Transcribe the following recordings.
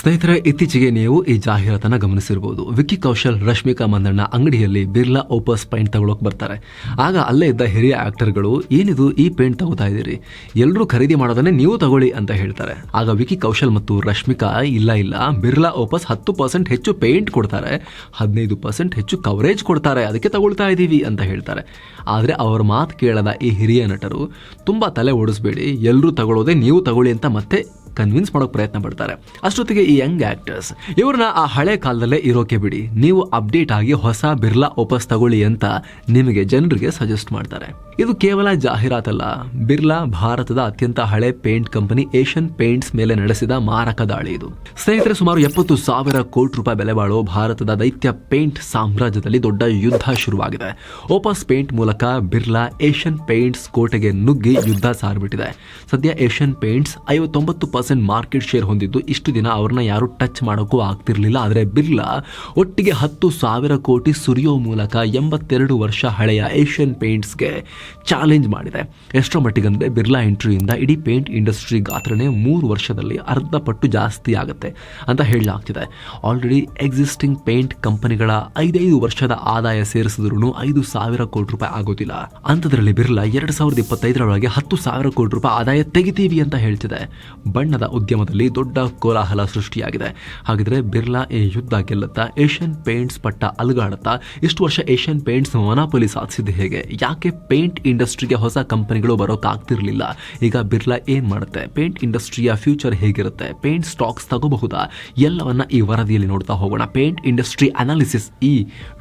ಸ್ನೇಹಿತರೆ, ಇತ್ತೀಚೆಗೆ ನೀವು ಈ ಜಾಹೀರಾತನ್ನ ಗಮನಿಸಿರಬಹುದು ವಿಕ್ಕಿ ಕೌಶಲ್, ರಶ್ಮಿಕಾ ಮಂದಣ್ಣ ಅಂಗಡಿಯಲ್ಲಿ ಬಿರ್ಲಾ ಓಪಸ್ ಪೇಂಟ್ ತಗೊಳಕ್ ಬರ್ತಾರೆ. ಆಗ ಅಲ್ಲೇ ಇದ್ದ ಹಿರಿಯ ಆಕ್ಟರ್ಗಳು, ಏನಿದು ಈ ಪೇಂಟ್ ತಗೋತಾ ಇದ್ದೀರಿ? ಎಲ್ಲರೂ ಖರೀದಿ ಮಾಡೋದನ್ನೇ ನೀವು ತಗೊಳ್ಳಿ ಅಂತ ಹೇಳ್ತಾರೆ. ಆಗ ವಿಕ್ಕಿ ಕೌಶಲ್ ಮತ್ತು ರಶ್ಮಿಕಾ, ಇಲ್ಲ ಇಲ್ಲ, ಬಿರ್ಲಾ ಓಪಸ್ ಹತ್ತು ಪರ್ಸೆಂಟ್ ಹೆಚ್ಚು ಪೇಂಟ್ ಕೊಡ್ತಾರೆ, ಹದಿನೈದು ಪರ್ಸೆಂಟ್ ಹೆಚ್ಚು ಕವರೇಜ್ ಕೊಡ್ತಾರೆ, ಅದಕ್ಕೆ ತಗೊಳ್ತಾ ಇದ್ದೀವಿ ಅಂತ ಹೇಳ್ತಾರೆ. ಆದರೆ ಅವ್ರ ಮಾತು ಕೇಳದ ಈ ಹಿರಿಯ ನಟರು, ತುಂಬ ತಲೆ ಓಡಿಸ್ಬೇಡಿ ಎಲ್ಲರೂ ತಗೊಳ್ಳೋದೇ ನೀವು ತಗೊಳ್ಳಿ ಅಂತ ಮತ್ತೆ ಕನ್ವಿನ್ಸ್ ಮಾಡೋಕೆ ಪ್ರಯತ್ನ ಪಡ್ತಾರೆ. ಅಷ್ಟೊತ್ತಿಗೆ ಈ ಯಂಗ್ ಆಕ್ಟರ್ಸ್ ಇವ್ರನ್ನ ಆ ಹಳೆ ಕಾಲದಲ್ಲೇ ಇರೋಕೆ ಬಿಡಿ. ನೀವು ಅಪ್ಡೇಟ್ ಆಗಿ ಹೊಸ ಬಿರ್ಲಾ ವಾಪಸ್ ತಗೊಳ್ಳಿ ಅಂತ ನಿಮಗೆ ಜನರಿಗೆ ಸಜೆಸ್ಟ್ ಮಾಡ್ತಾರೆ. ಇದು ಕೇವಲ ಜಾಹೀರಾತಲ್ಲ. ಬಿರ್ಲಾ ಭಾರತದ ಅತ್ಯಂತ ಹಳೆ ಪೇಂಟ್ ಕಂಪನಿ ಏಷ್ಯನ್ ಪೇಂಟ್ಸ್ ಮೇಲೆ ನಡೆಸಿದ ಮಾರಕ ದಾಳಿ ಇದು. ಸ್ನೇಹಿತರೆ, ಸುಮಾರು ಎಪ್ಪತ್ತು ಸಾವಿರ ಕೋಟಿ ರೂಪಾಯಿ ಬೆಲೆ ಬಾಳೋ ಭಾರತದ ದೈತ್ಯ ಪೇಂಟ್ ಸಾಮ್ರಾಜ್ಯದಲ್ಲಿ ದೊಡ್ಡ ಯುದ್ಧ ಶುರುವಾಗಿದೆ. ಓಪಸ್ ಪೇಂಟ್ ಮೂಲಕ ಬಿರ್ಲಾ ಏಷ್ಯನ್ ಪೇಂಟ್ಸ್ ಕೋಟೆಗೆ ನುಗ್ಗಿ ಯುದ್ಧ ಸಾರ್ಬಿಟ್ಟಿದೆ. ಸದ್ಯ ಏಷ್ಯನ್ ಪೇಂಟ್ಸ್ ಐವತ್ತೊಂಬತ್ತು ಪರ್ಸೆಂಟ್ ಮಾರ್ಕೆಟ್ ಶೇರ್ ಹೊಂದಿದ್ದು ಇಷ್ಟು ದಿನ ಅವ್ರನ್ನ ಯಾರು ಟಚ್ ಮಾಡೋಕ್ಕೂ ಆಗ್ತಿರ್ಲಿಲ್ಲ. ಆದರೆ ಬಿರ್ಲಾ ಒಟ್ಟಿಗೆ ಹತ್ತು ಸಾವಿರ ಕೋಟಿ ಸುರಿಯೋ ಮೂಲಕ ಎಂಬತ್ತೆರಡು ವರ್ಷ ಹಳೆಯ ಏಷ್ಯನ್ ಪೇಂಟ್ಸ್ಗೆ ಚಾಲೆಂಜ್ ಮಾಡಿದೆ. ಎಷ್ಟರ ಮಟ್ಟಿಗಂದರೆ ಬಿರ್ಲಾ ಎಂಟ್ರಿಯಿಂದ ಇಡೀ ಪೇಂಟ್ ಇಂಡಸ್ಟ್ರಿ ಗಾತ್ರನೇ ಮೂರು ವರ್ಷದಲ್ಲಿ ಅರ್ಧ ಪಟ್ಟು ಜಾಸ್ತಿ ಆಗುತ್ತೆ ಅಂತ ಹೇಳಲಾಗ್ತಿದೆ. ಆಲ್ರೆಡಿ ಎಕ್ಸಿಸ್ಟಿಂಗ್ ಪೇಂಟ್ ಕಂಪನಿಗಳ ಐದೈದು ವರ್ಷದ ಆದಾಯ ಸೇರಿಸಿದ್ರು ಐದು ಸಾವಿರ ಕೋಟಿ ರೂಪಾಯಿ ಆಗೋದಿಲ್ಲ. ಅಂಥದ್ರಲ್ಲಿ ಬಿರ್ಲಾ ಎರಡು ಸಾವಿರದ ಇಪ್ಪತ್ತೈದರೊಳಗೆ ಹತ್ತು ಸಾವಿರ ಕೋಟಿ ರೂಪಾಯಿ ಆದಾಯ ತೆಗಿತೀವಿ ಅಂತ ಹೇಳ್ತಿದೆ. ಬಣ್ಣದ ಉದ್ಯಮದಲ್ಲಿ ದೊಡ್ಡ ಕೋಲಾಹಲ ಸೃಷ್ಟಿಯಾಗಿದೆ. ಹಾಗಿದ್ರೆ ಬಿರ್ಲಾ ಈ ಯುದ್ಧ ಗೆಲ್ಲುತ್ತಾ, ಏಷ್ಯನ್ ಪೇಂಟ್ಸ್ ಪಟ್ಟ ಅಲುಗಾಡುತ್ತಾ, ಇಷ್ಟು ವರ್ಷ ಏಷ್ಯನ್ ಪೇಂಟ್ಸ್ ಮೊನಾಪೊಲಿ ಸಾಧಿಸಿದ್ದು ಹೇಗೆ? ಯಾಕೆ ಪೇಂಟ್ ಇಂಡಸ್ಟ್ರಿಗೆ ಹೊಸ ಕಂಪನಿಗಳು ಬರೋಕ್ಕಾಗ್ತಿರ್ಲಿಲ್ಲ ಈಗ ಬಿರ್ಲಾ ಏನು ಮಾಡುತ್ತೆ? ಪೇಂಟ್ ಇಂಡಸ್ಟ್ರಿಯ ಫ್ಯೂಚರ್ ಹೇಗಿರುತ್ತೆ? ಪೇಂಟ್ ಸ್ಟಾಕ್ಸ್ ತಗೋಬಹುದಾ? ಎಲ್ಲವನ್ನ ಈ ವರದಿಯಲ್ಲಿ ನೋಡ್ತಾ ಹೋಗೋಣ. ಪೇಂಟ್ ಇಂಡಸ್ಟ್ರಿ ಅನಾಲಿಸಿಸ್ ಈ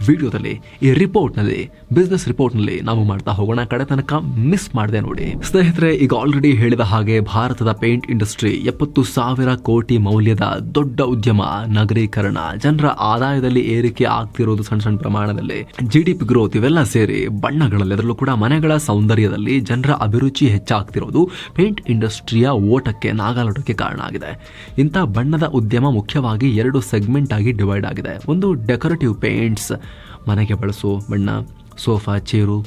ವಿಡಿಯೋದಲ್ಲಿ, ಈ ರಿಪೋರ್ಟ್ನಲ್ಲಿ, ಬಿಸ್ನೆಸ್ ರಿಪೋರ್ಟ್ನಲ್ಲಿ ನಾವು ಮಾಡ್ತಾ ಹೋಗೋಣ. ಕಡೆ ತನಕ ಮಿಸ್ ಮಾಡಿದೆ ನೋಡಿ. ಸ್ನೇಹಿತರೆ, ಈಗ ಆಲ್ರೆಡಿ ಹೇಳಿದ ಹಾಗೆ ಭಾರತದ ಪೇಂಟ್ ಇಂಡಸ್ಟ್ರಿ ಎಪ್ಪತ್ತು ಸಾವಿರ ಕೋಟಿ ಮೌಲ್ಯದ ದೊಡ್ಡ ಉದ್ಯಮ, ನಗರೀಕರಣ, ಜನರ ಆದಾಯದಲ್ಲಿ ಏರಿಕೆ ಆಗ್ತಿರೋದು ಸಣ್ಣ ಸಣ್ಣ ಪ್ರಮಾಣದಲ್ಲಿ ಜಿಡಿಪಿ ಗ್ರೋತ್ ಇವೆಲ್ಲ ಸೇರಿ ಬಣ್ಣಗಳಲ್ಲಿ ಅದರಲ್ಲೂ ಕೂಡ ಮನೆಗಳ ಸೌಂದರ್ಯದಲ್ಲಿ ಜನರ ಅಭಿರುಚಿ ಹೆಚ್ಚಾಗ್ತಿರೋದು ಪೇಂಟ್ ಇಂಡಸ್ಟ್ರಿಯ ಓಟಕ್ಕೆ ನಾಗಾಲೋಟಕ್ಕೆ ಕಾರಣ ಆಗಿದೆ. ಇಂಥ ಬಣ್ಣದ ಉದ್ಯಮ ಮುಖ್ಯವಾಗಿ ಎರಡು ಸೆಗ್ಮೆಂಟ್ ಆಗಿ ಡಿವೈಡ್ ಆಗಿದೆ. ಒಂದು ಡೆಕೋರೇಟಿವ್ ಪೇಂಟ್ಸ್. ಮನೆಗೆ ಬಳಸೋ ಬಣ್ಣ ಸೋಫಾ, ಚೇರು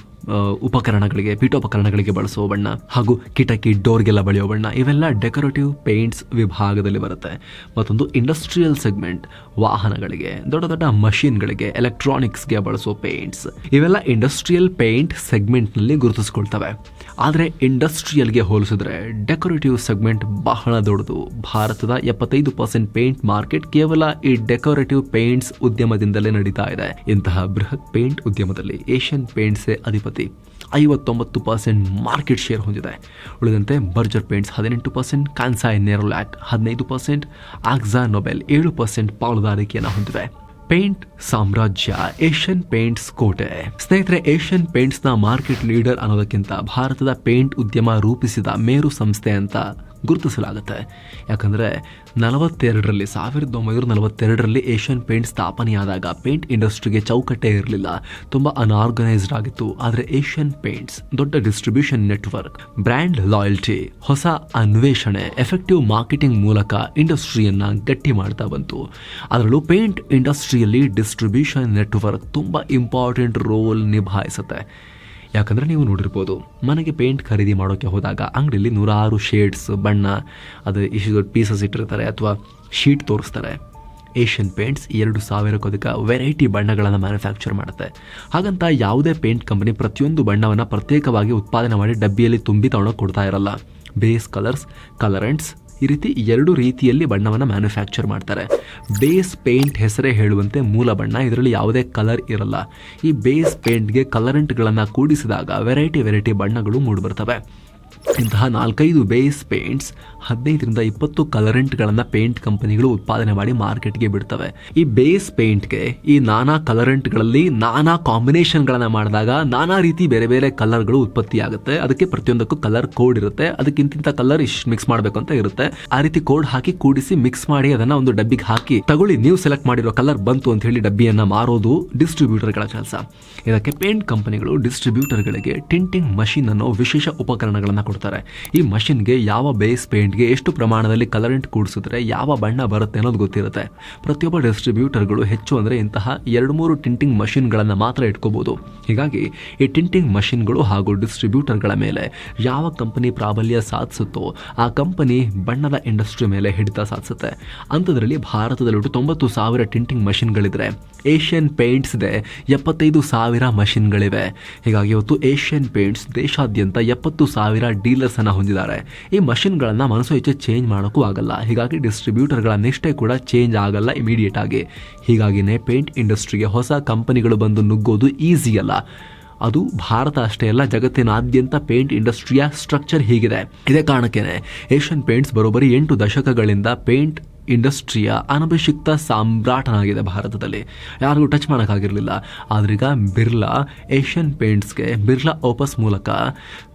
ಉಪಕರಣಗಳಿಗೆ, ಪೀಠೋಪಕರಣಗಳಿಗೆ ಬಳಸೋ ಬಣ್ಣ ಹಾಗೂ ಕಿಟಕಿ, ಡೋರ್ಗೆಲ್ಲ ಬಳಿಯೋ ಬಣ್ಣ ಇವೆಲ್ಲ ಡೆಕೋರೇಟಿವ್ ಪೇಂಟ್ಸ್ ವಿಭಾಗದಲ್ಲಿ ಬರುತ್ತೆ. ಮತ್ತೊಂದು ಇಂಡಸ್ಟ್ರಿಯಲ್ ಸೆಗ್ಮೆಂಟ್ ವಾಹನಗಳಿಗೆ, ದೊಡ್ಡ ದೊಡ್ಡ ಮಷಿನ್ಗಳಿಗೆ ಎಲೆಕ್ಟ್ರಾನಿಕ್ಸ್ಗೆ ಬಳಸೋ ಪೇಂಟ್ಸ್. ಇವೆಲ್ಲ ಇಂಡಸ್ಟ್ರಿಯಲ್ ಪೇಂಟ್ ಸೆಗ್ಮೆಂಟ್ನಲ್ಲಿ ಗುರುತಿಸ್ಕೊಳ್ತವೆ. ಆದರೆ ಇಂಡಸ್ಟ್ರಿಯಲ್ಗೆ ಹೋಲಿಸಿದ್ರೆ ಡೆಕೋರೇಟಿವ್ ಸೆಗ್ಮೆಂಟ್ ಬಹಳ ದೊಡ್ಡದು. ಭಾರತದ ಎಪ್ಪತ್ತೈದು ಪರ್ಸೆಂಟ್ ಪೇಂಟ್ ಮಾರ್ಕೆಟ್ ಕೇವಲ ಈ ಡೆಕೋರೇಟಿವ್ ಪೇಂಟ್ಸ್ ಉದ್ಯಮದಿಂದಲೇ ನಡೀತಾ ಇದೆ. ಇಂತಹ ಬೃಹತ್ ಪೇಂಟ್ ಉದ್ಯಮದಲ್ಲಿ ಏಷ್ಯನ್ ಪೇಂಟ್ಸೇ ಅಧಿಪತಿ. ಐವತ್ತೊಂಬತ್ತು ಪರ್ಸೆಂಟ್ ಮಾರ್ಕೆಟ್ ಶೇರ್ ಹೊಂದಿದೆ. ಉಳಿದಂತೆ ಬರ್ಜರ್ ಪೇಂಟ್ಸ್ ಹದಿನೆಂಟು ಪರ್ಸೆಂಟ್, ಕಾನ್ಸಾಯ್ ನೆರೋಲ್ಯಾಕ್ ಹದಿನೈದು ಪರ್ಸೆಂಟ್, ಆಕ್ಸಾ ನೊಬೆಲ್ ಏಳು ಪರ್ಸೆಂಟ್ ಪಾಲುದಾರಿಕೆಯನ್ನು ಹೊಂದಿವೆ ಪೇಂಟ್ ಸಾಮ್ರಾಜ್ಯ, ಏಷ್ಯನ್ ಪೇಂಟ್ಸ್ ಕೋಟೆ. ಸ್ನೇಹಿತರೆ, ಏಷ್ಯನ್ ಪೇಂಟ್ಸ್ನ ಮಾರ್ಕೆಟ್ ಲೀಡರ್ ಅನ್ನೋದಕ್ಕಿಂತ ಭಾರತದ ಪೇಂಟ್ ಉದ್ಯಮ ರೂಪಿಸಿದ ಮೇರು ಸಂಸ್ಥೆ ಅಂತ ಗುರುತಿಸಲಾಗುತ್ತೆ. ಯಾಕಂದರೆ ನಲವತ್ತೆರಡರಲ್ಲಿ, ಸಾವಿರದ ಒಂಬೈನೂರ ನಲವತ್ತೆರಡರಲ್ಲಿ ಏಷ್ಯನ್ ಪೇಂಟ್ ಸ್ಥಾಪನೆಯಾದಾಗ ಪೇಂಟ್ ಇಂಡಸ್ಟ್ರಿಗೆ ಚೌಕಟ್ಟೆ ಇರಲಿಲ್ಲ. ತುಂಬ ಅನ್ಆರ್ಗನೈಸ್ಡ್ ಆಗಿತ್ತು. ಆದರೆ ಏಷ್ಯನ್ ಪೇಂಟ್ಸ್ ದೊಡ್ಡ ಡಿಸ್ಟ್ರಿಬ್ಯೂಷನ್ ನೆಟ್ವರ್ಕ್, ಬ್ರ್ಯಾಂಡ್ ಲಾಯಲ್ಟಿ, ಹೊಸ ಅನ್ವೇಷಣೆ, ಎಫೆಕ್ಟಿವ್ ಮಾರ್ಕೆಟಿಂಗ್ ಮೂಲಕ ಇಂಡಸ್ಟ್ರಿಯನ್ನು ಗಟ್ಟಿ ಮಾಡ್ತಾ ಬಂತು. ಅದರಲ್ಲೂ ಪೇಂಟ್ ಇಂಡಸ್ಟ್ರಿಯಲ್ಲಿ ಡಿಸ್ಟ್ರಿಬ್ಯೂಷನ್ ನೆಟ್ವರ್ಕ್ ತುಂಬ ಇಂಪಾರ್ಟೆಂಟ್ ರೋಲ್ ನಿಭಾಯಿಸುತ್ತೆ. ಯಾಕಂದರೆ ನೀವು ನೋಡಿರ್ಬೋದು, ಮನೆಗೆ ಪೇಂಟ್ ಖರೀದಿ ಮಾಡೋಕ್ಕೆ ಹೋದಾಗ ಅಂಗಡಿಯಲ್ಲಿ ನೂರಾರು ಶೇಡ್ಸ್ ಬಣ್ಣ, ಅದು ಇಷ್ಟು ದೊಡ್ಡ ಪೀಸಸ್ ಇಟ್ಟಿರ್ತಾರೆ ಅಥವಾ ಶೀಟ್ ತೋರಿಸ್ತಾರೆ. ಏಷ್ಯನ್ ಪೇಂಟ್ಸ್ ಎರಡು ಸಾವಿರಕ್ಕೂ ಅಧಿಕ ವೆರೈಟಿ ಬಣ್ಣಗಳನ್ನು ಮ್ಯಾನುಫ್ಯಾಕ್ಚರ್ ಮಾಡುತ್ತೆ. ಹಾಗಂತ ಯಾವುದೇ ಪೇಂಟ್ ಕಂಪನಿ ಪ್ರತಿಯೊಂದು ಬಣ್ಣವನ್ನು ಪ್ರತ್ಯೇಕವಾಗಿ ಉತ್ಪಾದನೆ ಮಾಡಿ ಡಬ್ಬಿಯಲ್ಲಿ ತುಂಬಿ ತಗೊಂಡೋಗಿ ಕೊಡ್ತಾ ಇರಲ್ಲ. ಬೇಸ್ ಕಲರ್ಸ್ ಕಲರೆಂಟ್ಸ್ ಈ ರೀತಿ ಎರಡು ರೀತಿಯಲ್ಲಿ ಬಣ್ಣವನ್ನು ಮ್ಯಾನುಫ್ಯಾಕ್ಚರ್ ಮಾಡ್ತಾರೆ. ಬೇಸ್ ಪೇಂಟ್ ಹೆಸರೇ ಹೇಳುವಂತೆ ಮೂಲ ಬಣ್ಣ, ಇದರಲ್ಲಿ ಯಾವುದೇ ಕಲರ್ ಇರಲ್ಲ. ಈ ಬೇಸ್ ಪೇಂಟ್ಗೆ ಕಲರೆಂಟ್ಗಳನ್ನು ಕೂಡಿಸಿದಾಗ ವೆರೈಟಿ ವೆರೈಟಿ ಬಣ್ಣಗಳು ಮೂಡಿಬರ್ತವೆ. ಇಂತಹ ನಾಲ್ಕೈದು ಬೇಸ್ ಪೇಂಟ್ಸ್ ಹದಿನೈದರಿಂದ ಇಪ್ಪತ್ತು ಕಲರೆಂಟ್ಗಳನ್ನು ಪೇಂಟ್ ಕಂಪನಿಗಳು ಉತ್ಪಾದನೆ ಮಾಡಿ ಮಾರ್ಕೆಟ್ಗೆ ಬಿಡ್ತವೆ. ಈ ಬೇಸ್ ಪೇಂಟ್ಗೆ ಈ ನಾನಾ ಕಲರೆಂಟ್ಗಳಲ್ಲಿ ನಾನಾ ಕಾಂಬಿನೇಷನ್ಗಳನ್ನು ಮಾಡಿದಾಗ ನಾನಾ ರೀತಿ ಬೇರೆ ಬೇರೆ ಕಲರ್ಗಳು ಉತ್ಪತ್ತಿ ಆಗುತ್ತೆ ಅದಕ್ಕೆ ಪ್ರತಿಯೊಂದಕ್ಕೂ ಕಲರ್ ಕೋಡ್ ಇರುತ್ತೆ. ಅದಕ್ಕಿಂತ ಕಲರ್ ಇಷ್ಟು ಮಿಕ್ಸ್ ಮಾಡಬೇಕು ಅಂತ ಇರುತ್ತೆ. ಆ ರೀತಿ ಕೋಡ್ ಹಾಕಿ ಕೂಡಿಸಿ ಮಿಕ್ಸ್ ಮಾಡಿ ಅದನ್ನ ಒಂದು ಡಬ್ಬಿಗೆ ಹಾಕಿ ತಗೊಳ್ಳಿ, ನೀವು ಸೆಲೆಕ್ಟ್ ಮಾಡಿರೋ ಕಲರ್ ಬಂತು ಅಂತ ಹೇಳಿ ಡಬ್ಬಿಯನ್ನು ಮಾರೋದು ಡಿಸ್ಟ್ರಿಬ್ಯೂಟರ್ಗಳ ಕೆಲಸ. ಇದಕ್ಕೆ ಪೇಂಟ್ ಕಂಪನಿಗಳು ಡಿಸ್ಟ್ರಿಬ್ಯೂಟರ್ಗಳಿಗೆ ಟಿಂಟಿಂಗ್ ಮಷೀನ್ ಅನ್ನೋ ವಿಶೇಷ ಉಪಕರಣಗಳನ್ನು ಕೊಡ್ತಾರೆ. ಈ ಮಷಿನ್ಗೆ ಯಾವ ಬೇಸ್ ಪೇಂಟ್ಗೆ ಎಷ್ಟು ಪ್ರಮಾಣದಲ್ಲಿ ಕಲರೆಂಟ್ ಕೂಡಿಸಿದ್ರೆ ಯಾವ ಬಣ್ಣ ಬರುತ್ತೆ ಅನ್ನೋದು ಗೊತ್ತಿರುತ್ತೆ. ಪ್ರತಿಯೊಬ್ಬ ಡಿಸ್ಟ್ರಿಬ್ಯೂಟರ್ಗಳು ಹೆಚ್ಚು ಅಂದರೆ ಇಂತಹ ಎರಡು ಮೂರು ಟಿಂಟಿಂಗ್ ಮಷಿನ್ಗಳನ್ನು ಮಾತ್ರ ಇಟ್ಕೋಬಹುದು ಹೀಗಾಗಿ ಈ ಟಿಂಟಿಂಗ್ ಮಷಿನ್ಗಳು ಹಾಗೂ ಡಿಸ್ಟ್ರಿಬ್ಯೂಟರ್ಗಳ ಮೇಲೆ ಯಾವ ಕಂಪನಿ ಪ್ರಾಬಲ್ಯ ಸಾಧಿಸುತ್ತೋ ಆ ಕಂಪನಿ ಬಣ್ಣದ ಇಂಡಸ್ಟ್ರಿ ಮೇಲೆ ಹಿಡಿತ ಸಾಧಿಸುತ್ತೆ. ಅಂಥದ್ರಲ್ಲಿ ಭಾರತದಲ್ಲಿ ಒಟ್ಟು ತೊಂಬತ್ತು ಸಾವಿರ ಟಿಂಟಿಂಗ್ ಮಷಿನ್ಗಳಿದ್ರೆ ಏಷ್ಯನ್ ಪೇಂಟ್ಸ್ ಇದೆ ಎಪ್ಪತ್ತೈದು ಸಾವಿರ ಮಷಿನ್ಗಳಿವೆ. ಹೀಗಾಗಿ ಇವತ್ತು ಏಷ್ಯನ್ ಪೇಂಟ್ಸ್ ದೇಶಾದ್ಯಂತ ಎಪ್ಪತ್ತು ಸಾವಿರ ಡೀಲರ್ಸ್ ಅನ್ನ ಹೊಂದಿದ್ದಾರೆ. ಈ ಮಷಿನ್ಗಳನ್ನು ಮನಸ್ಸು ಹೆಚ್ಚು ಚೇಂಜ್ ಮಾಡೋಕ್ಕೂ ಆಗಲ್ಲ. ಹೀಗಾಗಿ ಡಿಸ್ಟ್ರಿಬ್ಯೂಟರ್ಗಳ ನಿಷ್ಠೆ ಕೂಡ ಚೇಂಜ್ ಆಗಲ್ಲ ಇಮಿಡಿಯೇಟ್ ಆಗಿ. ಹೀಗಾಗಿನೇ ಪೇಂಟ್ ಇಂಡಸ್ಟ್ರಿಗೆ ಹೊಸ ಕಂಪನಿಗಳು ಬಂದು ನುಗ್ಗೋದು ಈಸಿ ಅಲ್ಲ. ಅದು ಭಾರತ ಅಷ್ಟೇ ಅಲ್ಲ, ಜಗತ್ತಿನಾದ್ಯಂತ ಪೇಂಟ್ ಇಂಡಸ್ಟ್ರಿಯ ಸ್ಟ್ರಕ್ಚರ್ ಹೀಗಿದೆ. ಇದೇ ಕಾರಣಕ್ಕೇನೆ ಏಷ್ಯನ್ ಪೇಂಟ್ಸ್ ಬರೋಬ್ಬರಿ ಎಂಟು ದಶಕಗಳಿಂದ ಪೇಂಟ್ ಇಂಡಸ್ಟ್ರಿಯ ಅನಭಿಷಿಕ್ತ ಸಾಮ್ರಾಟನಾಗಿದೆ ಭಾರತದಲ್ಲಿ. ಯಾರಿಗೂ ಟಚ್ ಮಾಡೋಕ್ಕಾಗಿರಲಿಲ್ಲ. ಆದ್ರೀಗ ಬಿರ್ಲಾ ಏಷ್ಯನ್ ಪೇಂಟ್ಸ್ಗೆ ಬಿರ್ಲಾ ಓಪಸ್ ಮೂಲಕ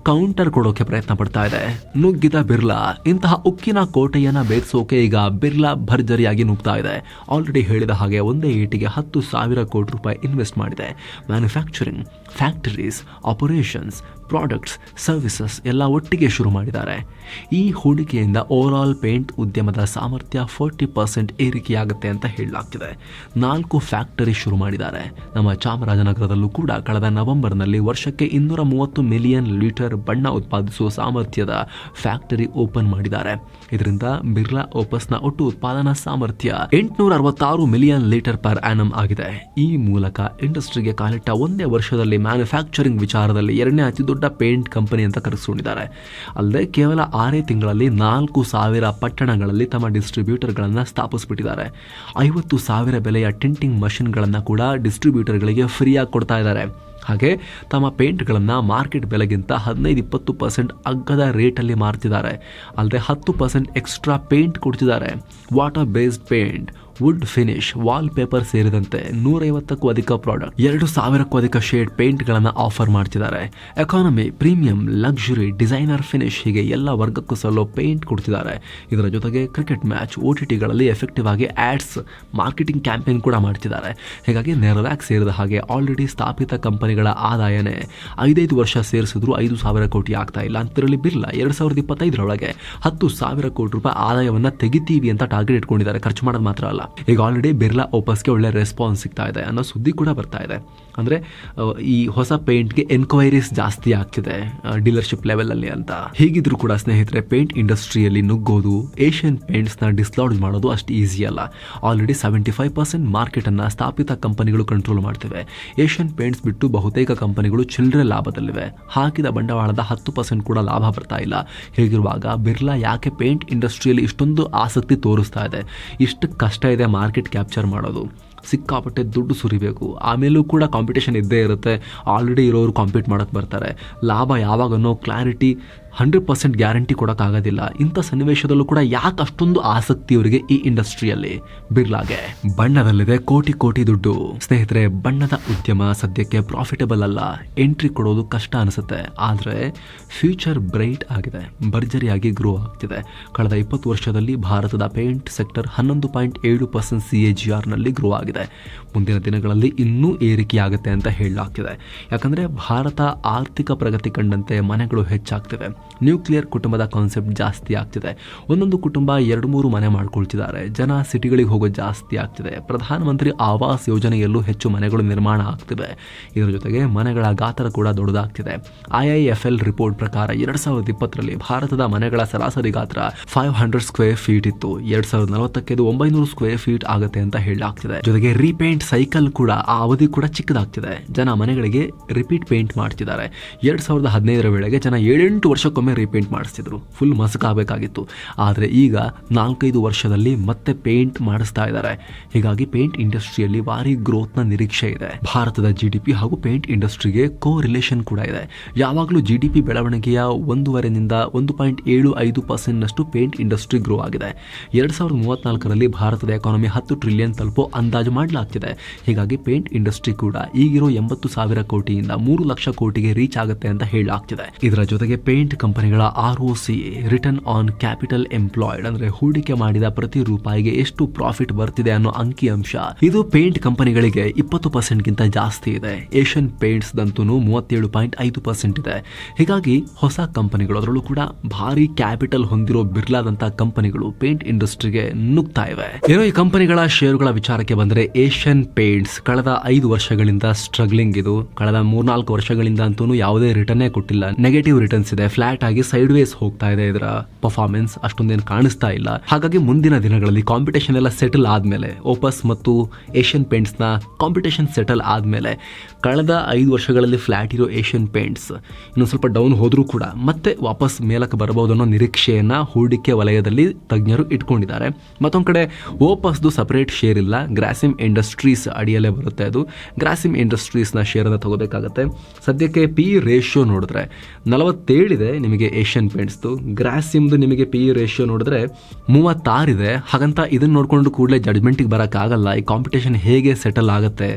ಕೌಂಟರ್ ಕೊಡೋಕೆ ಪ್ರಯತ್ನ ಪಡ್ತಾ ಇದೆ. ನುಗ್ಗಿದ ಬಿರ್ಲಾ, ಇಂತಹ ಉಕ್ಕಿನ ಕೋಟೆಯನ್ನ ಬೇರ್ಸೋಕೆ ಈಗ ಬಿರ್ಲಾ ಭರ್ಜರಿಯಾಗಿ ನುಗ್ತಾ ಇದೆ. ಆಲ್ರೆಡಿ ಹೇಳಿದ ಹಾಗೆ ಒಂದೇ ಏಟಿಗೆ ಹತ್ತು ಸಾವಿರ ಕೋಟಿ ರೂಪಾಯಿ ಇನ್ವೆಸ್ಟ್ ಮಾಡಿದೆ. Manufacturing factories operations products services ಎಲ್ಲ ಒಟ್ಟಿಗೆ ಶುರು ಮಾಡಿದ್ದಾರೆ. ಈ ಹೂಡಿಕೆಯಿಂದ ಓವರ್ ಆಲ್ ಪೇಂಟ್ ಉದ್ಯಮದ ಸಾಮರ್ಥ್ಯ ಫೋರ್ಟಿ ಪರ್ಸೆಂಟ್ ಏರಿಕೆಯಾಗುತ್ತೆ ಅಂತ ಹೇಳಲಾಗ್ತಿದೆ. ನಾಲ್ಕು ಫ್ಯಾಕ್ಟರಿ ಶುರು ಮಾಡಿದ್ದಾರೆ. ನಮ್ಮ ಚಾಮರಾಜನಗರದಲ್ಲೂ ಕೂಡ ಕಳೆದ ನವೆಂಬರ್ನಲ್ಲಿ ವರ್ಷಕ್ಕೆ ಇನ್ನೂರ ಮೂವತ್ತು ಮಿಲಿಯನ್ ಲೀಟರ್ ಬಣ್ಣ ಉತ್ಪಾದಿಸುವ ಸಾಮರ್ಥ್ಯದ ಫ್ಯಾಕ್ಟರಿ ಓಪನ್ ಮಾಡಿದ್ದಾರೆ. ಇದರಿಂದ ಬಿರ್ಲಾ ಓಪಸ್ನ ಒಟ್ಟು ಉತ್ಪಾದನಾ ಸಾಮರ್ಥ್ಯ ಎಂಟುನೂರ ಅರವತ್ತಾರು ಮಿಲಿಯನ್ ಲೀಟರ್ ಪರ್ ಆನಮ್ ಆಗಿದೆ. ಈ ಮೂಲಕ ಇಂಡಸ್ಟ್ರಿಗೆ ಕಾಲಿಟ್ಟ ಒಂದೇ ವರ್ಷದಲ್ಲಿ ಮ್ಯಾನುಫ್ಯಾಕ್ಚರಿಂಗ್ ವಿಚಾರದಲ್ಲಿ ಎರಡನೇ ಅತಿ ದೊಡ್ಡ ಪೇಂಟ್ ಕಂಪನಿ ಅಂತ ಕರೆಸಿಕೊಂಡಿದ್ದಾರೆ. ಅಲ್ಲದೆ ಕೇವಲ ಆರೇ ತಿಂಗಳಲ್ಲಿ ನಾಲ್ಕು ಸಾವಿರ ಪಟ್ಟಣಗಳಲ್ಲಿ ತಮ್ಮ ಡಿಸ್ಟ್ರಿಬ್ಯೂಟರ್ಗಳನ್ನು ಸ್ಥಾಪಿಸ್ಬಿಟ್ಟಿದ್ದಾರೆ. ಐವತ್ತು ಸಾವಿರ ಬೆಲೆಯ ಟಿಂಟಿಂಗ್ ಮಷಿನ್ಗಳನ್ನು ಕೂಡ ಡಿಸ್ಟ್ರಿಬ್ಯೂಟರ್ಗಳಿಗೆ ಫ್ರೀಯಾಗಿ ಕೊಡ್ತಾ ಇದ್ದಾರೆ. ಹಾಗೆ ತಮ್ಮ ಪೇಂಟ್ಗಳನ್ನು ಮಾರ್ಕೆಟ್ ಬೆಲೆಗಿಂತ ಹದಿನೈದು, ಇಪ್ಪತ್ತು ಪರ್ಸೆಂಟ್ ಅಗ್ಗದ ರೇಟಲ್ಲಿ ಮಾರ್ತಿದ್ದಾರೆ. ಅಲ್ಲದೆ ಹತ್ತು ಪರ್ಸೆಂಟ್ ಎಕ್ಸ್ಟ್ರಾ ಪೇಂಟ್ ಕೊಡ್ತಿದ್ದಾರೆ. Water based paint wood finish wallpaper ಸೇರಿದಂತೆ ನೂರೈವತ್ತಕ್ಕೂ ಅಧಿಕ ಪ್ರಾಡಕ್ಟ್ ಎರಡು ಸಾವಿರಕ್ಕೂ ಅಧಿಕ ಶೇಡ್ ಪೇಂಟ್ ಗಳನ್ನ ಆಫರ್ ಮಾಡ್ತಿದ್ದಾರೆ. Economy premium luxury designer finish ಹೀಗೆ ಎಲ್ಲ ವರ್ಗಕ್ಕೂ ಸಲ್ಲೋ ಪೇಂಟ್ ಕೊಡ್ತಿದ್ದಾರೆ. ಇದರ ಜೊತೆಗೆ ಕ್ರಿಕೆಟ್ ಮ್ಯಾಚ್ ಓ ಟಿ ಟಿಗಳಲ್ಲಿ ಎಫೆಕ್ಟಿವ್ ಆಗಿ ಆಡ್ಸ್ ಮಾರ್ಕೆಟಿಂಗ್ ಕ್ಯಾಂಪೇನ್ ಕೂಡ ಮಾಡ್ತಿದ್ದಾರೆ. ಹೀಗಾಗಿ ನೆರವ್ಯಾಕ್ ಸೇರಿದ ಹಾಗೆ ಆಲ್ರೆಡಿ ಸ್ಥಾಪಿತ ಕಂಪನಿಗಳ ಆದಾಯನೇ ಐದೈದು ವರ್ಷ ಸೇರಿಸಿದ್ರು ಐದು ಸಾವಿರ ಕೋಟಿ ಆಗ್ತಾ ಇಲ್ಲ ಅಂತರಲ್ಲಿ ಬಿರ್ಲಾ. ಎರಡು ಸಾವಿರದ ಇಪ್ಪತ್ತೈದರೊಳಗೆ ಹತ್ತು ಸಾವಿರ ಕೋಟಿ ರೂಪಾಯಿ ಆದಾಯವನ್ನು ತೆಗಿತೀವಿ ಅಂತ ಟಾರ್ಗೆಟ್ ಇಟ್ಕೊಂಡಿದ್ದಾರೆ. ಖರ್ಚು ಮಾಡೋದು ಮಾತ್ರ ಅಲ್ಲ. ಈಗ ಆಲ್ರೆಡಿ ಬಿರ್ಲಾ ಓಪಸ್ಗೆ ಒಳ್ಳೆ ರೆಸ್ಪಾನ್ಸ್ ಸಿಗ್ತಾ ಇದೆ ಅನ್ನೋ ಸುದ್ದಿ ಕೂಡ ಬರ್ತಾ ಇದೆ. ಅಂದರೆ ಈ ಹೊಸ ಪೇಂಟ್ಗೆ ಎನ್ಕ್ವೈರೀಸ್ ಜಾಸ್ತಿ ಆಗ್ತಿದೆ ಡೀಲರ್ಶಿಪ್ ಲೆವೆಲಲ್ಲಿ ಅಂತ. ಹೀಗಿದ್ರು ಕೂಡ ಸ್ನೇಹಿತರೆ ಪೇಂಟ್ ಇಂಡಸ್ಟ್ರಿಯಲ್ಲಿ ನುಗ್ಗೋದು ಏಷ್ಯನ್ ಪೇಂಟ್ಸ್ನ ಡಿಸ್ಲಾಡ್ಜ್ ಮಾಡೋದು ಅಷ್ಟು ಈಸಿ ಅಲ್ಲ. ಆಲ್ರೆಡಿ ಸೆವೆಂಟಿ ಫೈವ್ ಪರ್ಸೆಂಟ್ ಮಾರ್ಕೆಟನ್ನು ಸ್ಥಾಪಿತ ಕಂಪನಿಗಳು ಕಂಟ್ರೋಲ್ ಮಾಡ್ತಿವೆ. ಏಷ್ಯನ್ ಪೇಂಟ್ಸ್ ಬಿಟ್ಟು ಬಹುತೇಕ ಕಂಪನಿಗಳು ಚಿಲ್ಲರೆ ಲಾಭದಲ್ಲಿವೆ. ಹಾಕಿದ ಬಂಡವಾಳದ ಹತ್ತು ಪರ್ಸೆಂಟ್ ಕೂಡ ಲಾಭ ಬರ್ತಾ ಇಲ್ಲ. ಹೀಗಿರುವಾಗ ಬಿರ್ಲಾ ಯಾಕೆ ಪೇಂಟ್ ಇಂಡಸ್ಟ್ರಿಯಲ್ಲಿ ಇಷ್ಟೊಂದು ಆಸಕ್ತಿ ತೋರಿಸ್ತಾ ಇದೆ? ಇಷ್ಟು ಕಷ್ಟ ಇದೆ ಮಾರ್ಕೆಟ್ ಕ್ಯಾಪ್ಚರ್ ಮಾಡೋದು. ಸಿಕ್ಕಾಪಟ್ಟೆ ದುಡ್ಡು ಸುರಿಬೇಕು. ಆಮೇಲೂ ಕೂಡ ಕಾಂಪಿಟೇಷನ್ ಇದ್ದೇ ಇರುತ್ತೆ. ಆಲ್ರೆಡಿ ಇರೋರು ಕಾಂಪೀಟ್ ಮಾಡೋಕ್ಕೆ ಬರ್ತಾರೆ. ಲಾಭ ಯಾವಾಗನ್ನೋ ಕ್ಲಾರಿಟಿ ಹಂಡ್ರೆಡ್ ಪರ್ಸೆಂಟ್ ಗ್ಯಾರಂಟಿ ಕೊಡೋಕ್ಕಾಗೋದಿಲ್ಲ. ಇಂಥ ಸನ್ನಿವೇಶದಲ್ಲೂ ಕೂಡ ಯಾಕೆ ಅಷ್ಟೊಂದು ಆಸಕ್ತಿ ಅವರಿಗೆ ಈ ಇಂಡಸ್ಟ್ರಿಯಲ್ಲಿ? ಬಿರ್ಲಾಗೆ. ಬಣ್ಣದಲ್ಲಿದೆ ಕೋಟಿ ಕೋಟಿ ದುಡ್ಡು. ಸ್ನೇಹಿತರೆ ಬಣ್ಣದ ಉದ್ಯಮ ಸದ್ಯಕ್ಕೆ ಪ್ರಾಫಿಟಬಲ್ ಅಲ್ಲ. ಎಂಟ್ರಿ ಕೊಡೋದು ಕಷ್ಟ ಅನಿಸುತ್ತೆ. ಆದರೆ ಫ್ಯೂಚರ್ ಬ್ರೈಟ್ ಆಗಿದೆ. ಭರ್ಜರಿಯಾಗಿ ಗ್ರೋ ಆಗ್ತಿದೆ. ಕಳೆದ ಇಪ್ಪತ್ತು ವರ್ಷದಲ್ಲಿ ಭಾರತದ ಪೇಂಟ್ ಸೆಕ್ಟರ್ ಹನ್ನೊಂದು ಪಾಯಿಂಟ್ ಏಳು ಪರ್ಸೆಂಟ್ ಸಿ ಎ ಜಿ ಆರ್ನಲ್ಲಿ ಗ್ರೋ ಆಗಿದೆ. ಮುಂದಿನ ದಿನಗಳಲ್ಲಿ ಇನ್ನೂ ಏರಿಕೆಯಾಗುತ್ತೆ ಅಂತ ಹೇಳಲಾಗ್ತಿದೆ. ಯಾಕಂದರೆ ಭಾರತ ಆರ್ಥಿಕ ಪ್ರಗತಿ ಕಂಡಂತೆ ಮನೆಗಳು ಹೆಚ್ಚಾಗ್ತಿವೆ. ನ್ಯೂಕ್ಲಿಯರ್ ಕುಟುಂಬದ ಕಾನ್ಸೆಪ್ಟ್ ಜಾಸ್ತಿ ಆಗ್ತಿದೆ. ಒಂದೊಂದು ಕುಟುಂಬ ಎರಡು ಮೂರು ಮನೆ ಮಾಡ್ಕೊಳ್ತಿದ್ದಾರೆ. ಜನ ಸಿಟಿಗಳಿಗೆ ಹೋಗೋ ಜಾಸ್ತಿ ಆಗ್ತಿದೆ. ಪ್ರಧಾನಮಂತ್ರಿ ಆವಾಸ್ ಯೋಜನೆಯಲ್ಲೂ ಹೆಚ್ಚು ಮನೆಗಳು ನಿರ್ಮಾಣ ಆಗ್ತಿವೆ. ಇದರ ಜೊತೆಗೆ ಮನೆಗಳ ಗಾತ್ರ ಕೂಡ ದೊಡ್ಡದಾಗ್ತಿದೆ. ಐಐಎಫ್ಎಲ್ ರಿಪೋರ್ಟ್ ಪ್ರಕಾರ ಎರಡ್ ಸಾವಿರದ ಇಪ್ಪತ್ತರಲ್ಲಿ ಭಾರತದ ಮನೆಗಳ ಸರಾಸರಿ ಗಾತ್ರ ಫೈವ್ ಹಂಡ್ರೆಡ್ ಸ್ಕ್ವೇರ್ ಫೀಟ್ ಇತ್ತು. ಎರಡ್ ಸಾವಿರದ ನಲವತ್ತಕ್ಕೆ ಒಂಬೈನೂರು ಸ್ಕ್ವೇರ್ ಫೀಟ್ ಆಗುತ್ತೆ ಅಂತ ಹೇಳಲಾಗ್ತಿದೆ. ಜೊತೆಗೆ ರೀಪೇಂಟ್ ಸೈಕಲ್ ಕೂಡ ಆ ಅವಧಿ ಕೂಡ ಚಿಕ್ಕದಾಗ್ತಿದೆ. ಜನ ಮನೆಗಳಿಗೆ ರಿಪೀಟ್ ಪೇಂಟ್ ಮಾಡ್ತಿದ್ದಾರೆ. ಎರಡ್ ಸಾವಿರದ ಹದಿನೈದರ ವೇಳೆಗೆ ಜನ ಏಳೆಂಟು ವರ್ಷಕ್ಕೊಮ್ಮೆ ರೀಪೇಂಟ್ ಮಾಡಿಸ್ತಿದ್ರು. ಫುಲ್ ಮಸಕಾಗಬೇಕಾಗಿತ್ತು ಆದರೆ ಈಗ ನಾಲ್ಕೈದು ವರ್ಷದಲ್ಲಿ ಮತ್ತೆ ಪೇಂಟ್ ಮಾಡಿಸ್ತಾ ಇದ್ದಾರೆ. ಹೀಗಾಗಿ ಪೇಂಟ್ ಇಂಡಸ್ಟ್ರಿಯಲ್ಲಿ ಭಾರಿ ಗ್ರೋತ್ನ ನಿರೀಕ್ಷೆ ಇದೆ. ಭಾರತದ ಜಿ ಡಿ ಪಿ ಹಾಗೂ ಪೇಂಟ್ ಇಂಡಸ್ಟ್ರಿಗೆ ಕೋ ರಿಲೇಷನ್ ಕೂಡ ಇದೆ. ಯಾವಾಗಲೂ ಜಿ ಡಿ ಪಿ ಬೆಳವಣಿಗೆಯ ಒಂದೂವರೆನಿಂದ ಒಂದು ಪಾಯಿಂಟ್ ಏಳು ಐದು ಪರ್ಸೆಂಟ್ನಷ್ಟು ಪೇಂಟ್ ಇಂಡಸ್ಟ್ರಿ ಗ್ರೋ ಆಗಿದೆ. ಎರಡು ಸಾವಿರದ ಮೂವತ್ನಾಲ್ಕರಲ್ಲಿ ಭಾರತದ ಎಕಾನಮಿ ಹತ್ತು ಟ್ರಿಲಿಯನ್ ತಲುಪೋ ಅಂದಾಜು ಮಾಡಲಾಗ್ತಿದೆ. ಹೀಗಾಗಿ ಪೇಂಟ್ ಇಂಡಸ್ಟ್ರಿ ಕೂಡ ಈಗಿರೋ ಎಂಬತ್ತು ಸಾವಿರ ಕೋಟಿಯಿಂದ ಮೂರು ಲಕ್ಷ ಕೋಟಿಗೆ ರೀಚ್ ಆಗುತ್ತೆ ಅಂತ ಹೇಳಲಾಗ್ತಿದೆ. ಇದರ ಜೊತೆಗೆ ಪೇಂಟ್ ಕಂಪನಿಗಳ R O C return on capital employed ಅಂದ್ರೆ ಹೂಡಿಕೆ ಮಾಡಿದ ಪ್ರತಿ ರೂಪಾಯಿಗೆ ಎಷ್ಟು ಪ್ರಾಫಿಟ್ ಬರ್ತಿದೆ ಅನ್ನೋ ಅಂಕಿ ಅಂಶ ಇದು ಪೇಂಟ್ ಕಂಪನಿಗಳಿಗೆ ಇಪ್ಪತ್ತು ಪರ್ಸೆಂಟ್ಗಿಂತ ಜಾಸ್ತಿ ಇದೆ. ಏಷ್ಯನ್ ಪೇಂಟ್ಸ್ ದಂತೂ ಮೂವತ್ತೇಳು ಪಾಯಿಂಟ್ ಐದು ಪರ್ಸೆಂಟ್ ಇದೆ. ಹೀಗಾಗಿ ಹೊಸ ಕಂಪನಿಗಳು ಅದರಲ್ಲೂ ಕೂಡ ಭಾರಿ ಕ್ಯಾಪಿಟಲ್ ಹೊಂದಿರೋ ಬಿರ್ಲಾದಂತ ಕಂಪನಿಗಳು ಪೇಂಟ್ ಇಂಡಸ್ಟ್ರಿಗೆ ನುಗ್ತಾ ಇವೆ. ಏನೋ ಈ ಕಂಪನಿಗಳ ಶೇರುಗಳ ವಿಚಾರಕ್ಕೆ ಬಂದ್ರೆ ಏಷ್ಯನ್ ಪೇಂಟ್ಸ್ ಕಳೆದ ಐದು ವರ್ಷಗಳಿಂದ ಸ್ಟ್ರಗ್ಲಿಂಗ್ ಇದು. ಕಳೆದ ಮೂರ್ನಾಲ್ಕು ವರ್ಷಗಳಿಂದ ಅಂತೂ ಯಾವುದೇ ರಿಟರ್ನೇ ಕೊಟ್ಟಿಲ್ಲ. ನೆಗೆಟಿವ್ ರಿಟರ್ನ್ಸ್ ಇದೆ ಫ್ಲಾಟ್ ಆಗಿ ಸೈಡ್ ವೇಸ್ ಹೋಗ್ತಾ ಇದೆ ಇದರ ಪರ್ಫಾರ್ಮೆನ್ಸ್ ಅಷ್ಟೊಂದೇನು ಕಾಣಿಸ್ತಾ ಇಲ್ಲ. ಹಾಗಾಗಿ ಮುಂದಿನ ದಿನಗಳಲ್ಲಿ ಕಾಂಪಿಟೇಷನ್ ಎಲ್ಲ ಸೆಟಲ್ ಆದ್ಮೇಲೆ ಓಪಸ್ ಮತ್ತು ಏಷ್ಯನ್ ಪೇಂಟ್ಸ್ನ ಕಾಂಪಿಟೇಷನ್ ಸೆಟಲ್ ಆದ್ಮೇಲೆ, ಕಳೆದ ಐದು ವರ್ಷಗಳಲ್ಲಿ ಫ್ಲಾಟ್ ಇರೋ ಏಷ್ಯನ್ ಪೇಂಟ್ಸ್ ಇನ್ನೊಂದು ಸ್ವಲ್ಪ ಡೌನ್ ಹೋದರೂ ಕೂಡ ಮತ್ತೆ ವಾಪಸ್ ಮೇಲಕ್ಕೆ ಬರಬಹುದು ಅನ್ನೋ ನಿರೀಕ್ಷೆಯನ್ನ ಹೂಡಿಕೆ ವಲಯದಲ್ಲಿ ತಜ್ಞರು ಇಟ್ಕೊಂಡಿದ್ದಾರೆ. ಮತ್ತೊಂದು ಕಡೆ ಓಪಸ್ದು ಸಪರೇಟ್ ಶೇರ್ ಇಲ್ಲ. ಗ್ರಾಸಿಮ್ ಇಂಡಸ್ಟ್ರೀಸ್ ಅಡಿಯಲ್ಲೇ ಬರುತ್ತೆ ಅದು. ಗ್ರಾಸಿಮ್ ಇಂಡಸ್ಟ್ರೀಸ್ನ ಶೇರನ್ನು ತಗೋಬೇಕಾಗತ್ತೆ. ಸದ್ಯಕ್ಕೆ ಪಿ ರೇಷಿಯೋ ನೋಡಿದ್ರೆ ನಲವತ್ತೇಳಿದೆ ನಿಮಗೆ ಏಷ್ಯನ್ ಪೇಂಟ್ಸ್ದು ಗ್ರಾಸಿಮ್ದು ನಿಮಗೆ ಪಿ ರೇಷಿಯೋ ನೋಡಿದ್ರೆ ಮೂವತ್ತಾರಿದೆ ಹಾಗಂತ ಇದನ್ನ ನೋಡಿಕೊಂಡು ಕೂಡಲೇ ಜಡ್ಜ್ಮೆಂಟಿಗೆ ಬರೋಕ್ಕಾಗಲ್ಲ ಈ ಕಾಂಪಿಟೇಷನ್ ಹೇಗೆ ಸೆಟಲ್ ಆಗುತ್ತೆ?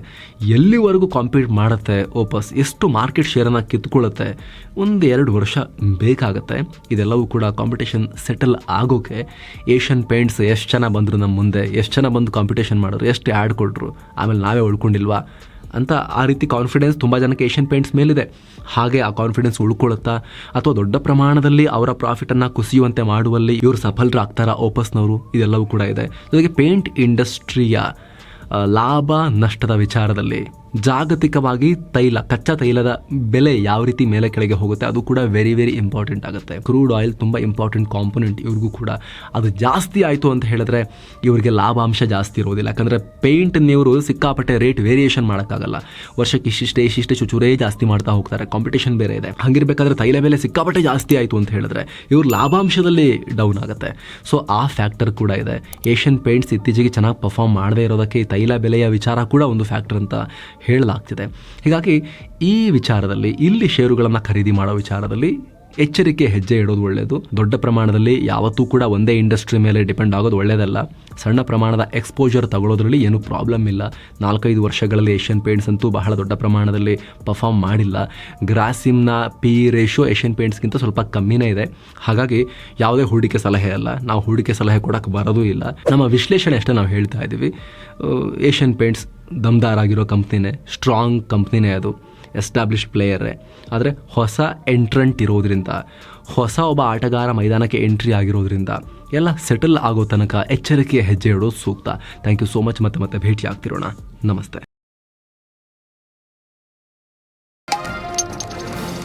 ಎಲ್ಲಿವರೆಗೂ ಕಾಂಪೀಟ್ ಮಾಡುತ್ತೆ? ಓಪಸ್ ಎಷ್ಟು ಮಾರ್ಕೆಟ್ ಶೇರನ್ನು ಕಿತ್ಕೊಳ್ಳುತ್ತೆ? ಒಂದು ಎರಡು ವರ್ಷ ಬೇಕಾಗುತ್ತೆ. ಇದೆಲ್ಲವೂ ಕೂಡ ಕಾಂಪಿಟೇಷನ್ ಸೆಟಲ್ ಆಗೋಕೆ. ಏಷ್ಯನ್ ಪೇಂಟ್ಸ್ ಎಷ್ಟು ಜನ ಬಂದರು ನಮ್ಮ ಮುಂದೆ? ಎಷ್ಟು ಜನ ಬಂದು ಕಾಂಪಿಟೇಷನ್ ಮಾಡಿದ್ರು? ಎಷ್ಟು ಆ್ಯಡ್ ಕೊಟ್ಟರು ಆಮೇಲೆ ನಾವೇ ಉಳ್ಕೊಂಡಿಲ್ವಾ? ಅಂತ ಆ ರೀತಿ ಕಾನ್ಫಿಡೆನ್ಸ್ ತುಂಬ ಜನಕ್ಕೆ ಏಷ್ಯನ್ ಪೇಂಟ್ಸ್ ಮೇಲಿದೆ. ಹಾಗೆ ಆ ಕಾನ್ಫಿಡೆನ್ಸ್ ಉಳ್ಕೊಳ್ಳುತ್ತಾ, ಅಥವಾ ದೊಡ್ಡ ಪ್ರಮಾಣದಲ್ಲಿ ಅವರ ಪ್ರಾಫಿಟನ್ನು ಕುಸಿಯುವಂತೆ ಮಾಡುವಲ್ಲಿ ಇವರು ಸಫಲರಾಗ್ತಾರಾ ಓಪಸ್ನವರು ಇದೆಲ್ಲವೂ ಕೂಡ ಇದೆ. ಜೊತೆಗೆ ಪೇಂಟ್ ಇಂಡಸ್ಟ್ರಿಯ ಲಾಭ ನಷ್ಟದ ವಿಚಾರದಲ್ಲಿ ಜಾಗತಿಕವಾಗಿ ತೈಲ, ಕಚ್ಚಾ ತೈಲದ ಬೆಲೆ ಯಾವ ರೀತಿ ಮೇಲೆ ಕೆಳಗೆ ಹೋಗುತ್ತೆ, ಅದು ಕೂಡ ವೆರಿ ವೆರಿ ಇಂಪಾರ್ಟೆಂಟ್ ಆಗುತ್ತೆ. ಕ್ರೂಡ್ ಆಯಿಲ್ ತುಂಬ ಇಂಪಾರ್ಟೆಂಟ್ ಕಾಂಪೊನೆಂಟ್ ಇವ್ರಿಗೂ ಕೂಡ. ಅದು ಜಾಸ್ತಿ ಆಯಿತು ಅಂತ ಹೇಳಿದ್ರೆ ಇವರಿಗೆ ಲಾಭಾಂಶ ಜಾಸ್ತಿ ಇರೋದಿಲ್ಲ ಯಾಕಂದರೆ ಪೇಂಟ್ ನೀವರು ಸಿಕ್ಕಾಪಟ್ಟೆ ರೇಟ್ ವೇರಿಯೇಷನ್ ಮಾಡೋಕ್ಕಾಗಲ್ಲ. ವರ್ಷಕ್ಕೆ ಇಷ್ಟಿಷ್ಟೇ ಇಷ್ಟಿಷ್ಟೇ ಚುಚೂರೇ ಜಾಸ್ತಿ ಮಾಡ್ತಾ ಹೋಗ್ತಾರೆ. ಕಾಂಪಿಟೇಷನ್ ಬೇರೆ ಇದೆ. ಹಂಗಿರ್ಬೇಕಾದ್ರೆ ತೈಲ ಬೆಲೆ ಸಿಕ್ಕಾಪಟ್ಟೆ ಜಾಸ್ತಿ ಆಯಿತು ಅಂತ ಹೇಳಿದ್ರೆ ಇವ್ರ ಲಾಭಾಂಶದಲ್ಲಿ ಡೌನ್ ಆಗುತ್ತೆ. ಸೊ ಆ ಫ್ಯಾಕ್ಟರ್ ಕೂಡ ಇದೆ. ಏಷ್ಯನ್ ಪೇಂಟ್ಸ್ ಇತ್ತೀಚೆಗೆ ಚೆನ್ನಾಗಿ ಪರ್ಫಾರ್ಮ್ ಮಾಡದೇ ಇರೋದಕ್ಕೆ ತೈಲ ಬೆಲೆಯ ವಿಚಾರ ಕೂಡ ಒಂದು ಫ್ಯಾಕ್ಟರ್ ಅಂತ ಹೇಳಲಾಗ್ತಿದೆ. ಹೀಗಾಗಿ ಈ ವಿಚಾರದಲ್ಲಿ, ಇಲ್ಲಿ ಷೇರುಗಳನ್ನು ಖರೀದಿ ಮಾಡೋ ವಿಚಾರದಲ್ಲಿ ಎಚ್ಚರಿಕೆ, ಹೆಜ್ಜೆ ಇಡೋದು ಒಳ್ಳೆಯದು ದೊಡ್ಡ ಪ್ರಮಾಣದಲ್ಲಿ ಯಾವತ್ತೂ ಕೂಡ ಒಂದೇ ಇಂಡಸ್ಟ್ರಿ ಮೇಲೆ ಡಿಪೆಂಡ್ ಆಗೋದು ಒಳ್ಳೆಯದಲ್ಲ ಸಣ್ಣ ಪ್ರಮಾಣದ ಎಕ್ಸ್ಪೋಜರ್ ತಗೊಳ್ಳೋದ್ರಲ್ಲಿ ಏನೂ ಪ್ರಾಬ್ಲಮ್ ಇಲ್ಲ. ನಾಲ್ಕೈದು ವರ್ಷಗಳಲ್ಲಿ ಏಷ್ಯನ್ ಪೇಂಟ್ಸ್ ಅಂತೂ ಬಹಳ ದೊಡ್ಡ ಪ್ರಮಾಣದಲ್ಲಿ ಪರ್ಫಾರ್ಮ್ ಮಾಡಿಲ್ಲ. ಗ್ರಾಸಿಮ್ನ ಪಿ ರೇಷಿಯೋ ಏಷ್ಯನ್ ಪೇಂಟ್ಸ್ಗಿಂತ ಸ್ವಲ್ಪ ಕಮ್ಮಿನೇ ಇದೆ. ಹಾಗಾಗಿ ಯಾವುದೇ ಹೂಡಿಕೆ ಸಲಹೆ ಅಲ್ಲ. ನಾವು ಹೂಡಿಕೆ ಸಲಹೆ ಕೊಡೋಕ್ಕೆ ಬರೋದೂ ಇಲ್ಲ. ನಮ್ಮ ವಿಶ್ಲೇಷಣೆ ಅಷ್ಟೇ ನಾವು ಹೇಳ್ತಾ ಇದ್ದೀವಿ. ಏಷ್ಯನ್ ಪೇಂಟ್ಸ್ ದಮ್ದಾರ್ ಆಗಿರೋ ಕಂಪ್ನಿನೇ ಸ್ಟ್ರಾಂಗ್ ಕಂಪ್ನಿನೇ ಅದು ಎಸ್ಟಾಬ್ಲಿಷ್ ಪ್ಲೇಯರೇ ಆದರೆ ಹೊಸ ಎಂಟ್ರೆಂಟ್ ಇರೋದ್ರಿಂದ, ಹೊಸ ಒಬ್ಬ ಆಟಗಾರ ಮೈದಾನಕ್ಕೆ ಎಂಟ್ರಿ ಆಗಿರೋದ್ರಿಂದ, ಎಲ್ಲ ಸೆಟಲ್ ಆಗೋ ತನಕ ಎಚ್ಚರಿಕೆಯ ಹೆಜ್ಜೆ ಇಡೋದು ಸೂಕ್ತ. ಥ್ಯಾಂಕ್ ಯು ಸೋ ಮಚ್ ಮತ್ತೆ ಮತ್ತೆ ಭೇಟಿ ಆಗ್ತಿರೋಣ ನಮಸ್ತೆ.